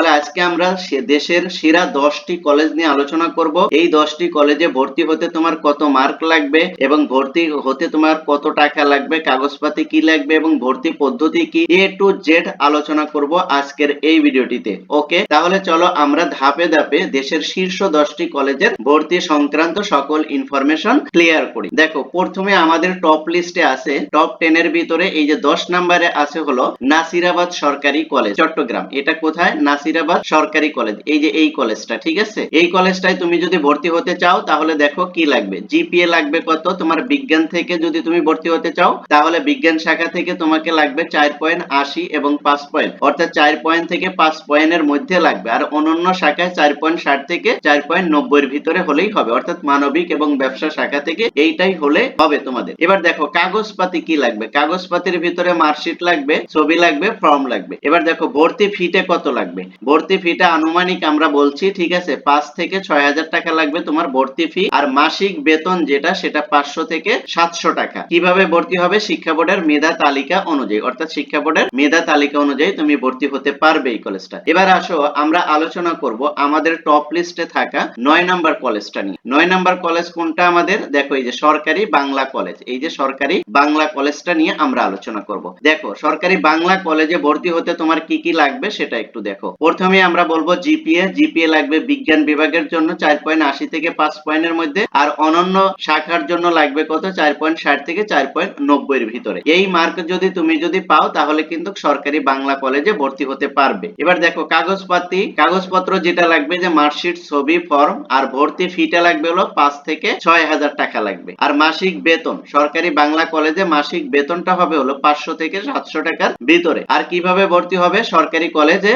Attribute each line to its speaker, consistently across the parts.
Speaker 1: তাহলে আজকে আমরা সে- দেশের সেরা দশটি কলেজ নিয়ে আলোচনা করব। এই দশটি কলেজে ভর্তি হতে তোমার কত মার্ক লাগবে এবং ভর্তি হতে তোমার কত টাকা লাগবে, কাগজপাতি কি লাগবে এবং ভর্তি পদ্ধতি কি? এ টু জেড আলোচনা করব আজকের এই ভিডিওটিতে। ওকে তাহলে চলো আমরা ধাপে ধাপে দেশের শীর্ষ দশটি কলেজের ভর্তি সংক্রান্ত সকল ইনফরমেশন ক্লিয়ার করি। দেখো, প্রথমে আমাদের টপ লিস্টে আছে টপ টেন এর ভিতরে এই যে দশ নম্বরে আছে হলো নাসিরাবাদ সরকারি কলেজ চট্টগ্রাম। এটা কোথায়? নাসিরাবাদ সরকারি কলেজ, এই যে এই কলেজটা, ঠিক আছে? এই কলেজটায় তুমি যদি ভর্তি হতে চাও, তাহলে দেখো কি লাগবে। জিপিএ লাগবে কত? তোমার বিজ্ঞান থেকে যদি তুমি ভর্তি হতে চাও, তাহলে বিজ্ঞান শাখা থেকে তোমাকে লাগবে চার পয়েন্ট আশি এবং পাঁচ পয়েন্ট। অর্থাৎ চার পয়েন্ট থেকে পাঁচ পয়েন্টের মধ্যে লাগবে। আর অন্যান্য শাখায় চার পয়েন্ট ষাট থেকে চার পয়েন্ট নব্বইয়ের ভিতরে হলেই হবে। অর্থাৎ মানবিক এবং ব্যবসা শাখা থেকে এইটাই হলে হবে তোমাদের। এবার দেখো, কাগজপাতি কি লাগবে? কাগজপাতির ভিতরে মার্কশিট লাগবে, ছবি লাগবে, ফর্ম লাগবে। এবার দেখো, ভর্তি ফিটে কত লাগবে? ভর্তি ফিটা আনুমানিক আমরা বলছি, ঠিক আছে? পাঁচ থেকে ছয় হাজার টাকা লাগবে তোমার ভর্তি ফি। আর মাসিক বেতন যেটা, সেটা পাঁচশো থেকে সাতশো টাকা। কীভাবে ভর্তি হবে? শিক্ষা বোর্ডের মেধা তালিকা অনুযায়ী। অর্থাৎ শিক্ষা বোর্ডের মেধা তালিকা অনুযায়ী তুমি ভর্তি হতে পারবে এই কলেজটা। এবার আসো, আমরা আলোচনা করব আমাদের টপ লিস্টে থাকা নয় নাম্বার কলেজটা নিয়ে। নয় নাম্বার কলেজ কোনটা আমাদের? দেখো, এই যে সরকারি বাংলা কলেজ। এই যে সরকারি বাংলা কলেজটা নিয়ে আমরা আলোচনা করব। দেখো, সরকারি বাংলা কলেজে ভর্তি হতে তোমার কি কি লাগবে সেটা একটু দেখো। প্রথমে আমরা বলব জিপিএ। জিপিএ লাগবে বিজ্ঞান বিভাগের জন্য চার পয়েন্ট আশি থেকে পাঁচ পয়েন্টের মধ্যে। আর অনন্য শাখার জন্য লাগবে কত? চার পয়েন্ট ষাট থেকে চার পয়েন্ট নব্বইয়ের ভিতরে। এই মার্ক যদি তুমি যদি পাও, তাহলে কিন্তু সরকারি বাংলা কলেজে ভর্তি হতে পারবে। এবার দেখো, কাগজপাতি। কাগজপত্র যেটা লাগবে যে মার্কশিট, ছবি, ফর্ম আর ভর্তি ফিটা লাগবে হলো পাঁচ থেকে ছয় হাজার টাকা লাগবে। আর মাসিক বেতন। সরকারি বাংলা কলেজে মাসিক বেতনটা হবে হলো পাঁচশো থেকে সাতশো টাকার ভিতরে। আর কীভাবে ভর্তি হবে? সরকারি কলেজে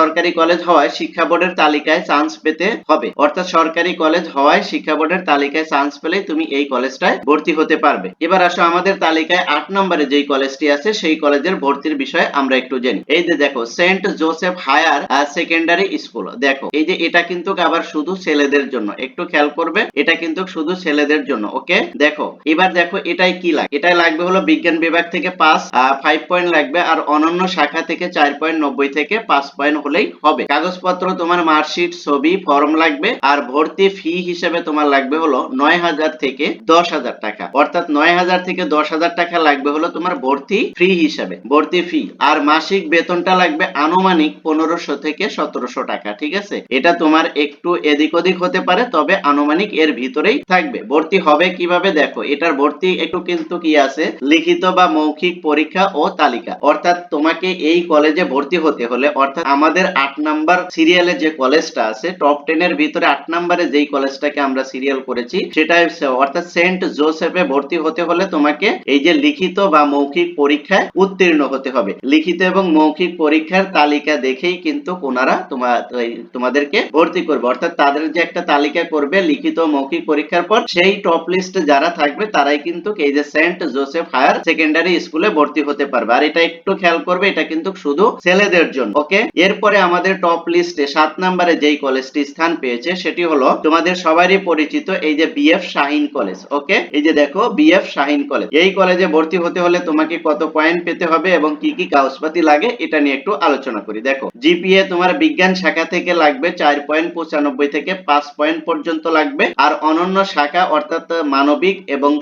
Speaker 1: সরকারি কলেজ হওয়ায় শিক্ষা বোর্ডের তালিকায় চান্স পেতে হবে। অর্থাৎ সরকারি কলেজ হওয়ায় শিক্ষা বোর্ডের তালিকায় চান্স পেলেই তুমি এই কলেজটায় ভর্তি হতে পারবে। এবার আসো আমাদের তালিকায় আট নম্বরে যেই কলেজটি আছে, সেই কলেজের ভর্তির বিষয়ে আমরা একটু জানি এই যে দেখো, Saint Joseph higher secondary school. দেখো, এই যে এটা কিন্তু আবার শুধু ছেলেদের জন্য। একটু খেয়াল করবে, এটা কিন্তু শুধু ছেলেদের জন্য, ওকে? দেখো, এবার দেখো এটাই কি লাগে? এটাই লাগবে হলো বিজ্ঞান বিভাগ থেকে পাস ফাইভ পয়েন্ট লাগবে, আর অনন্য শাখা থেকে চার পয়েন্ট নব্বই থেকে পাঁচ পয়েন্ট হলেই হবে। কাগজপত্র তোমার মার্কশিট, ছবি, ফর্ম লাগবে আর ভর্তি ফি হিসেবে তোমার লাগবে হলো নয় হাজার থেকে দশ হাজার টাকা। অর্থাৎ নয় হাজার থেকে দশ হাজার টাকা লাগবে হলো তোমার ভর্তি ফ্রি হিসেবে। ভর্তি ফি আর মাসিক বেতনটা লাগবে আনুমানিক পনেরোশো থেকে সতেরোশো টাকা, ঠিক আছে? এটা তোমার একটু এদিক ওদিক হতে পারে, তবে আনুমানিক এর ভিতরেই থাকবে। ভর্তি হবে কীভাবে দেখো, এটার ভর্তি একটু কিন্তু কি আছে? লিখিত বা মৌখিক পরীক্ষা ও তালিকা। অর্থাৎ তোমাকে এই কলেজে ভর্তি হতে হলে, অর্থাৎ আমাদের আট নাম্বার সিরিয়ালে যে কলেজটা আছে টপ টেন এর ভিতরে আট নাম্বারে যেই কলেজটাকে আমরা সিরিয়াল করেছি, সেটা অর্থাৎ সেন্ট জোসেফে ভর্তি হতে হলে তোমাকে এই যে লিখিত বা মৌখিক পরীক্ষায় উত্তীর্ণ হতে হবে। লিখিত এবং মৌখিক পরীক্ষার তালিকা দেখেই কিন্তু ওনারা তোমাদেরকে ভর্তি করবে। অর্থাৎ তাদের যে একটা তালিকা করবে লিখিত মৌখিক পরীক্ষার পর, সেই টপ লিস্টে যারা থাকবে, তারাই কিন্তু এই যে সেন্ট জোসেফ হায়ার সেকেন্ডারি স্কুলে ভর্তি হতে পারবে। আর এটা একটু খেয়াল করবে, এটা কিন্তু শুধু ছেলেদের জন্য ওকে এরপরে আমাদের টপ লিস্টে সাত নম্বরে যেই কলেজটি স্থান পেয়েছে, সেটি হলো তোমাদের সবারই পরিচিত এই যে বিএফ শাহিন কলেজ ওকে এই যে দেখো বিএফ শাহিন কলেজ এই কলেজে ভর্তি হতে হলে তোমাকে কত পয়েন্ট পেতে হবে এবং কি কি কাগজপাতি লাগে, এটা নিয়ে একটু আলোচনা করি। দেখো জিপিএ তোমার বিজ্ঞান শাখা থেকে লাগবে চার পয়েন্ট পঁচানব্বই থেকে পাঁচ পয়েন্ট পর্যন্ত লাগবে। আর অনন্য শাখা অর্থাৎ মানবিক এবং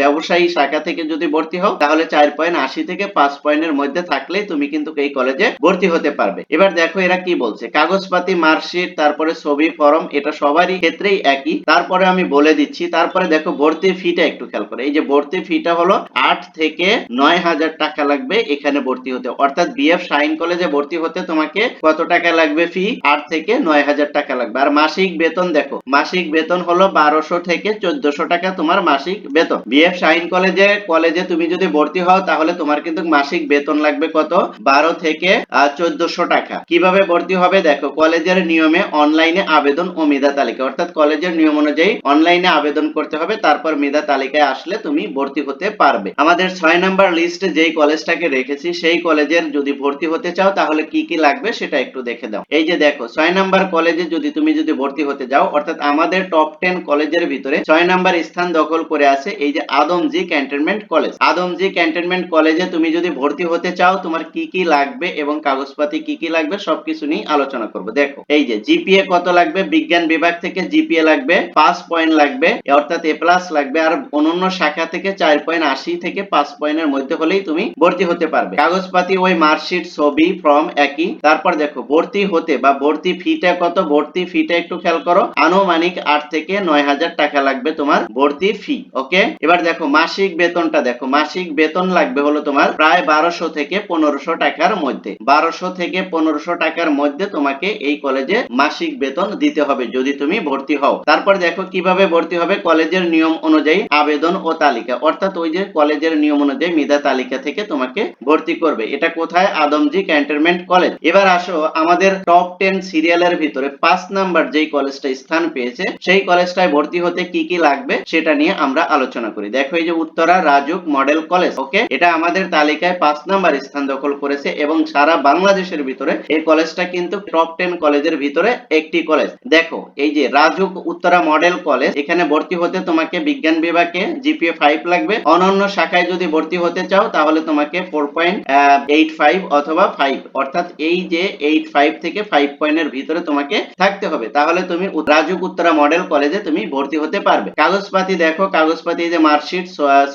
Speaker 1: ব্যবসায়ী শাখা থেকে যদি ভর্তি হও, তাহলে চার পয়েন্ট আশি থেকে পাঁচ পয়েন্টের মধ্যে থাকলেই তুমি কিন্তু এই কলেজে ভর্তি হতে পারবে। এবার দেখো এরা কি বলছে? কাগজপাতি, মার্কশিট, তারপরে ছবি, ফর্ম, এটা সবারই ক্ষেত্রেই একই। তারপরে আমি বলে দিচ্ছি, তারপরে দেখো ভর্তি ফিটা একটু খেয়াল করে। এই যে ভর্তি ফিটা হলো আট থেকে নয় হাজার টাকা লাগবে এখানে ভর্তি হতে। অর্থাৎ বিএফ শাইন কলেজে ভর্তি হতে তোমাকে কত টাকা লাগবে ফি? আট থেকে নয় হাজার টাকা লাগবে। আর মাসিক বেতন দেখো, মাসিক বেতন হলো বারোশো থেকে চোদ্দশো টাকা তোমার মাসিক বেতন। বিএফ সাইন কলেজে কলেজে তুমি যদি ভর্তি হও তাহলে তোমার কিন্তু মাসিক বেতন লাগবে কত? বারো থেকে চোদ্দশো টাকা। কীভাবে ভর্তি হবে দেখো, কলেজের নিয়মে অনলাইনে আবেদন ও মেধা তালিকা। অর্থাৎ কলেজের নিয়ম অনুযায়ী অনলাইনে আবেদন করতে হবে, তারপর মেধা তালিকায় আসলে তুমি ভর্তি হতে পারবে। আমাদের ছয় নাম্বার লিস্টে যেই কলেজটাকে রেখেছি, সেই কলেজের যদি ভর্তি হতে চাও, তাহলে কি কি লাগবে সেটা একটু দেখে দাও। এই যে দেখো, ছয় নাম্বার কলেজে যদি তুমি যদি ভর্তি হতে যাও, অর্থাৎ আমাদের টপ টেন কলেজের ভিতরে ছয় নাম্বার স্থান দখল করে আছে এই যে Adamjee cantonment college. Adamjee cantonment কলেজে তুমি যদি ভর্তি হতে চাও, তোমার কি কি লাগবে এবং কাগজপাতি কি কি লাগবে সবকিছু নিয়ে আলোচনা করব। দেখো, এই যে জিপিএ কত লাগবে? বিজ্ঞান বিভাগ থেকে জিপিএ লাগবে, পাঁচ পয়েন্ট লাগবে অর্থাৎ এ প্লাস লাগবে, আর অন্যান্য শাখা থেকে চার পয়েন্ট আশি থেকে পাঁচ পয়েন্টের মধ্যে হলেই তুমি ভর্তি হতে পারবে। কাগজপাতি, ওই মার্কশিট, ছবি, ফর্ম একই। তারপর দেখো, ভর্তি হতে বা ভর্তি ফিটা কত? ভর্তি ফিটা একটু খেয়াল করো। আনুমানিক আট থেকে নয় হাজার টাকা লাগবে তোমার ভর্তি ফি, ওকে? এবার দেখো, মাসিক বেতনটা দেখো। মাসিক বেতন লাগবে হলো তোমার প্রায় বারোশো থেকে পনেরোশো টাকার মধ্যে। বারোশো থেকে পনেরোশো টাকার মধ্যে তোমাকে এই কলেজে মাসিক বেতন দিতে হবে যদি তুমি ভর্তি হও। তারপর দেখো কীভাবে ভর্তি হবে, কলেজের নিয়ম অনুযায়ী আবেদন ও তালিকা। অর্থাৎ ওই যে কলেজের নিয়ম অনুযায়ী মেধা তালিকা থেকে তোমাকে ভর্তি করবে। এটা কোথায়? Adamjee cantonment college. এবার আসো আমাদের টপ টেন সিরিয়ালের ভিতরে পাঁচ নাম্বার যেই কলেজটা স্থান পেয়েছে, সেই কলেজটায় ভর্তি হতে কি কি লাগবে সেটা নিয়ে আমরা আলোচনা করি। দেখো এই যে Uttara RAJUK model college, okay? এটা আমাদের তালিকায় পাঁচ নাম্বার স্থান দখল করেছে এবং সারা বাংলাদেশের ভিতরে এই কলেজটা কিন্তু টপ টেন কলেজের ভিতরে একটি কলেজ। দেখো, এই যে রাজুক উত্তরা মডেল কলেজ, এখানে ভর্তি হতে তোমাকে বিজ্ঞান বিভাগে জিপিএ ফাইভ লাগবে। অনন্য শাখায় যদি ভর্তি হতে চাও, তাহলে তোমাকে ফোর পয়েন্ট এইট ফাইভ অথবা ফাইভ অর্থাৎ এই যে এইট ফাইভ থেকে ফাইভ পয়েন্টের ভিতরে তোমাকে থাকতে হবে। তাহলে তুমি রাজুক উত্তরা মডেল কলেজে তুমি ভর্তি হতে পারবে। কাগজপাতি দেখো, কাগজপাতি যে মার্কশিট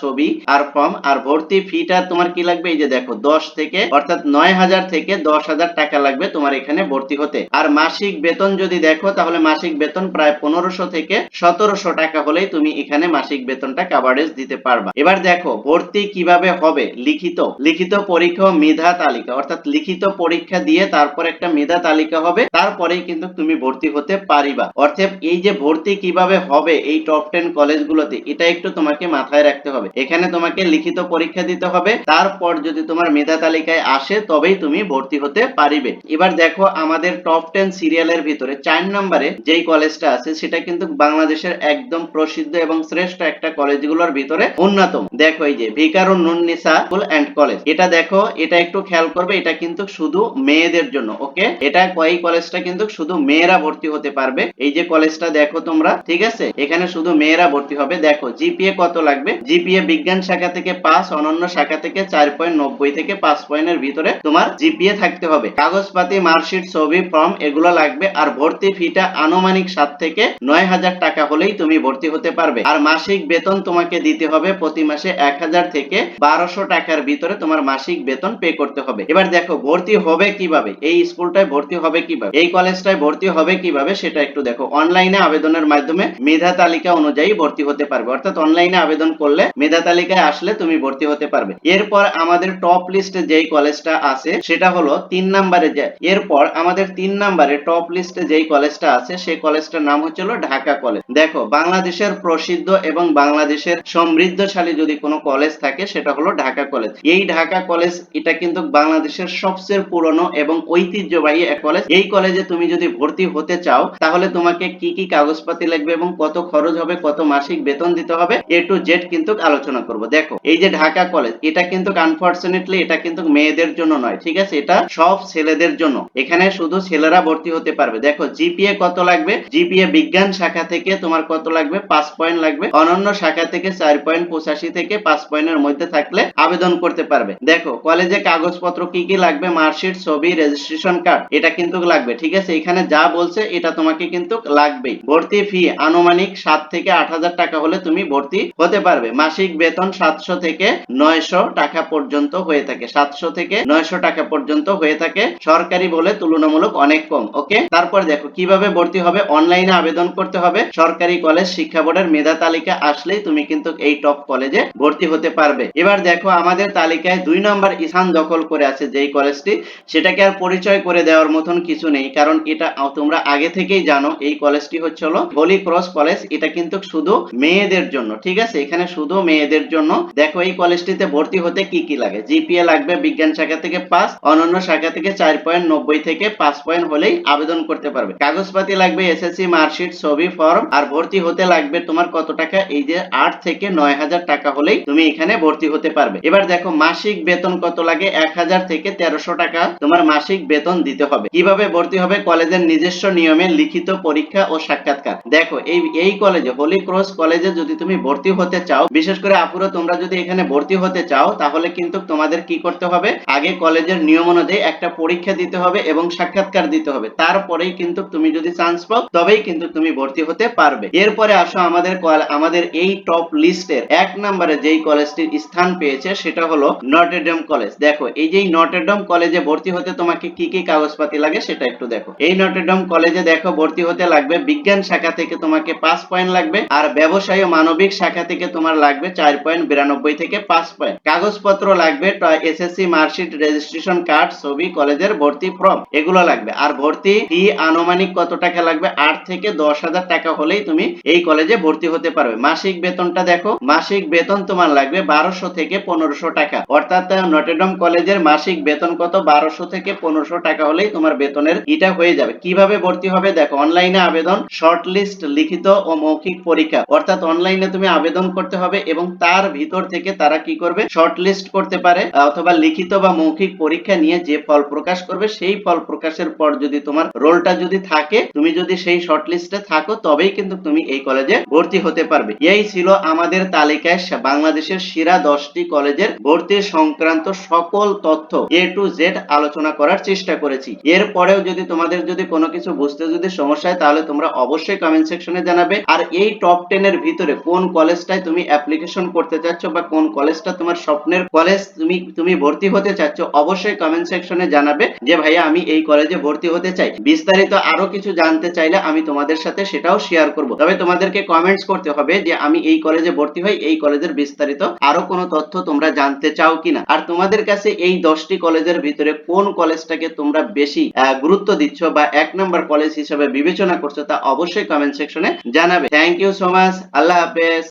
Speaker 1: ছবি আর ফর্ম আর ভর্তি ফিটা তোমার কি লাগবে? এই যে দেখো, দশ থেকে, অর্থাৎ নয় হাজার থেকে দশ হাজার টাকা তোমার এখানে ভর্তি হতে। আর মাসিক বেতন যদি দেখো, তাহলে মাসিক বেতন প্রায় পনেরোশো থেকে সতেরোশো টাকা হলেই তুমি এখানে মাসিক বেতনটা কাভারেজ দিতে পারবা। এবার দেখো, ভর্তি কীভাবে হবে? লিখিত। লিখিত পরীক্ষা মেধা তালিকা। অর্থাৎ লিখিত পরীক্ষা দিয়ে তারপর একটা মেধা তালিকা হবে, তারপরেই কিন্তু তুমি ভর্তি হতে পারিবা। অর্থাৎ এই যে ভর্তি কীভাবে হবে এই টপ টেন কলেজগুলোতে এটা একটু তোমাকে মাথায় রাখতে হবে। এখানে তোমাকে লিখিত পরীক্ষা দিতে হবে, তারপর যদি তোমার মেধা তালিকায় আসে, তবেই তুমি ভর্তি হতে পারিবে। এবার দেখো আমাদের টপ টেন সিরিয়ালের ভিতরে চার নম্বরে যেই কলেজটা আছে, সেটা কিন্তু বাংলাদেশের একদম প্রসিদ্ধ এবং শ্রেষ্ঠ একটা কলেজগুলোর ভিতরে অন্যতম। দেখো এই যে, Viqarunnisa school and college এটা দেখো, এটা একটু খেয়াল করবে, এটা কিন্তু শুধু মেয়েদের জন্য ওকে এটা এই কলেজটা কিন্তু শুধু মেয়েরা ভর্তি হতে পারবে। এই যে কলেজটা দেখো তোমরা, ঠিক আছে? এখানে শুধু মেয়েরা ভর্তি হবে। দেখো জিপিএ কত লাগবে? জিপিএ বিজ্ঞান শাখা থেকে পাঁচ অনন্য শাখা থেকে চার পয়েন্ট নব্বই থেকে পাঁচ পয়েন্টের ভিতরে তোমার জিপিএ থাকতে হবে। কাগজপাতি, মার্কশিট, ছবি, ফর্ম এগুলো লাগবে। আর ভর্তি ফিটা আনুমানিক সাত থেকে নয় হাজার টাকা হলেই তুমি ভর্তি হতে পারবে। আর মাসিক বেতন তোমাকে দিতে হবে প্রতি মাসে এক হাজার থেকে বারোশো টাকার ভিতরে তোমার মাসিক বেতন পে করতে হবে। এবার দেখো, ভর্তি হবে কীভাবে? এই স্কুলটায় ভর্তি হবে কীভাবে? এই কলেজটায় ভর্তি হবে কীভাবে? সেটা একটু দেখো। অনলাইনে আবেদনের মাধ্যমে মেধা তালিকা অনুযায়ী ভর্তি হতে পারবে। অর্থাৎ অনলাইনে আবেদন করলে মেধা তালিকায় আসলে তুমি ভর্তি হতে পারবে। এরপর আমাদের টপ লিস্টে যেই কলেজটা আছে, সেটা হলো তিন নাম্বারে যে এরপর আমাদের তিন নাম্বারে টপ লিস্টে যেই কলেজটা আছে, সেই কলেজটার নাম হচ্ছে হলো ঢাকা কলেজ দেখো, বাংলাদেশের প্রসিদ্ধ এবং বাংলাদেশের সমৃদ্ধশালী যদি কোনো কলেজ থাকে, সেটা হলো ঢাকা কলেজ এই ঢাকা কলেজ এটা কিন্তু বাংলাদেশের সবচেয়ে পুরনো এবং ঐতিহ্যবাহী এক কলেজ এই কলেজে তুমি যদি ভর্তি হতে চাও, তাহলে তোমাকে কি কি কাগজপাতি লাগবে এবং কত খরচ হবে, কত মাসিক বেতন দিতে হবে, এ টু জেড কিন্তু আলোচনা করব। দেখো, এই যে ঢাকা কলেজ এটা কিন্তু আনফরচুনেটলি এটা কিন্তু মেয়েদের জন্য নয়, ঠিক আছে? এটা সব ছেলেদের জন্য। এখানে শুধু ছেলেরা ভর্তি হতে পারবে। দেখো, জিপিএ কত লাগবে? জিপিএ বিজ্ঞান শাখা থেকে তোমার কত লাগবে? পাঁচ পয়েন্ট লাগবে। অনন্য শাখা থেকে চার পয়েন্ট পঁচাশি থেকে পাঁচ পয়েন্টের মধ্যে থাকলে আবেদন করতে পারবে। দেখো, কলেজে কাগজপত্র কি কি লাগবে? মার্কশিট, ছবি রেজিস্ট্রেশন কার্ড এটা কিন্তু লাগবে, ঠিক আছে? এখানে যা বলছে, এটা তোমাকে কিন্তু লাগবেই। ভর্তি ফি আনুমানিক সাত থেকে আট হাজার টাকা হলে তুমি ভর্তি হতে পারবে। মাসিক বেতন সাতশো থেকে নয়শো টাকা পর্যন্ত হয়ে থাকে। সাতশো থেকে নয়শো টাকা পর্যন্ত হয়ে থাকে। সরকারি বলে তুলনামূলক অনেক কম ওকে তারপর দেখো, কীভাবে ভর্তি হবে? অনলাইনে আবেদন করতে হবে। সরকারি কলেজ শিক্ষা বোর্ডের মেধা তালিকা আসলেই তুমি কিন্তু এই টপ কলেজে ভর্তি হতে পারবে। এবার দেখো, আমাদের তালিকায় দুই নম্বর স্থান দখল করে আছে যেই কলেজটি সেটাকে আর পরিচয় করে দেওয়ার মতন কিছু নেই, কারণ এটা তোমরা আগে থেকেই জানো, এই কলেজটি হচ্ছে হলো হোলি ক্রস কলেজ এটা কিন্তু শুধু মেয়েদের জন্য, ঠিক আছে? এখানে শুধু মেয়েদের জন্য। দেখো, এই কলেজটিতে ভর্তি হতে কি কি লাগে? জিপিএ লাগবে, বিজ্ঞান শাখা থেকে পাস অনন্য শাখা থেকে চার পয়েন্ট নব্বই থেকে পাঁচ পয়েন্ট হলেই আবেদন করতে পারবে। কাগজপাতি লাগবে এসএসসি মার্কশিট, ছবি, ফর্ম, আর ভর্তি হতে লাগবে তোমার কত টাকা? এই যে আট থেকে নয় হাজার টাকা হলেই তুমি এখানে ভর্তি হতে পারবে। এবার দেখো, মাসিক বেতন কত লাগে? এক হাজার থেকে তেরোশো টাকা তোমার মাসিক বেতন দিতে হবে। কীভাবে ভর্তি হবে? কলেজের নিজস্ব নিয়মে লিখিত পরীক্ষা ও সাক্ষাৎকার। দেখো, এই এই কলেজে হোলি ক্রস কলেজে যদি তুমি ভর্তি হতে চাও, বিশেষ করে আপুরো, তোমরা যদি এখানে ভর্তি হতে চাও, তাহলে কিন্তু তোমাদের কি করতে হবে? আগে কলেজের নিয়ম অনুযায়ী একটা পরীক্ষা পরীক্ষা দিতে হবে এবং সাক্ষাৎকার দিতে হবে। তারপরেই কিন্তু তুমি যদি চান্স পাও, তবেই কিন্তু তুমি ভর্তি হতে পারবে। এরপরে আসো আমাদের আমাদের এই টপ লিস্টের এক নম্বরে যেই কলেজটির স্থান পেয়েছে, সেটা হলো নটেডম কলেজ দেখো, এই যে নটেডম কলেজে ভর্তি হতে তোমাকে কি কি কাগজপাতি লাগে, সেটা একটু দেখো। এই নটেডম কলেজে দেখো, ভর্তি হতে লাগবে বিজ্ঞান শাখা থেকে তোমাকে পাঁচ পয়েন্ট লাগবে, আর ব্যবসায় মানবিক শাখা থেকে তোমার লাগবে চার পয়েন্ট বিরানব্বই থেকে পাঁচ পয়েন্ট কাগজপত্র লাগবে এসএসসি মার্কশিট রেজিস্ট্রেশন কার্ড ছবি কলেজের ভর্তি ফর্ম, এগুলো লাগবে। আর ভর্তি ফি আনুমানিক কত টাকা লাগবে? আট থেকে দশ হাজার টাকা হলেই তুমি এই কলেজে ভর্তি হতে পারবে। মাসিক বেতনটা দেখো। মাসিক বেতন তোমার লাগবে বারোশো থেকে পনেরোশো টাকা। অর্থাৎ নটেডম কলেজের মাসিক বেতন কত? বারোশো থেকে পনেরোশো টাকা হলেই তোমার বেতনের ইটা হয়ে যাবে। কীভাবে ভর্তি হবে? দেখো, অনলাইনে আবেদন শর্ট লিস্ট লিখিত ও মৌখিক পরীক্ষা। অর্থাৎ, অনলাইনে তুমি আবেদন করতে হবে এবং তার ভিতর থেকে তারা কি করবে? শর্ট লিস্ট করতে পারে অথবা লিখিত বা মৌখিক পরীক্ষা নিয়ে যে ফল প্রকাশ করবে, সেই ফল প্রকাশের পর যদি তোমার রোলটা যদি থাকে, তুমি যদি সেই শর্ট লিস্টে থাকো, তবেই কিন্তু তুমি এই কলেজে ভর্তি হতে পারবে। এই ছিল আমাদের তালিকায় বাংলাদেশের সেরা দশটি কলেজের ভর্তি সংক্রান্ত সকল তথ্য। এ টু জেড আলোচনা করার চেষ্টা করেছি। এরপরেও যদি তোমাদের যদি কোনো কিছু বুঝতে যদি সমস্যা হয়, তাহলে তোমরা অবশ্যই কমেন্ট সেকশনে জানাবে। আর এই টপ টেন এর ভিতরে কোন কলেজটায় তুমি অ্যাপ্লিকেশন করতে চাচ্ছ বা কোন কলেজটা তোমার স্বপ্নের কলেজ তুমি তুমি ভর্তি হতে চাচ্ছ, অবশ্যই কমেন্ট সেকশনে জানাবে। যে ভাইয়া, আমি এই কলেজে ভর্তি হতে চাই। বিস্তারিত আরও কিছু জানতে চাইলে আমি তোমাদের সাথে সেটাও শেয়ার করব। তবে তোমাদেরকে কমেন্টস করতে হবে যে আমি এই কলেজে ভর্তি হই, এই কলেজের বিস্তারিত আরও কোনো তথ্য তোমরা জানতে চাও কিনা। আর তোমাদের কাছে এই দশটি কলেজের ভিতরে কোন কলেজটাকে তোমরা বেশি গুরুত্ব দিচ্ছ বা এক নম্বর কলেজ হিসেবে বিবেচনা করছ তা অবশ্যই কমেন্ট সেকশনে জানাবে। থ্যাংক ইউ সো মাচ আল্লাহ হাফেজ।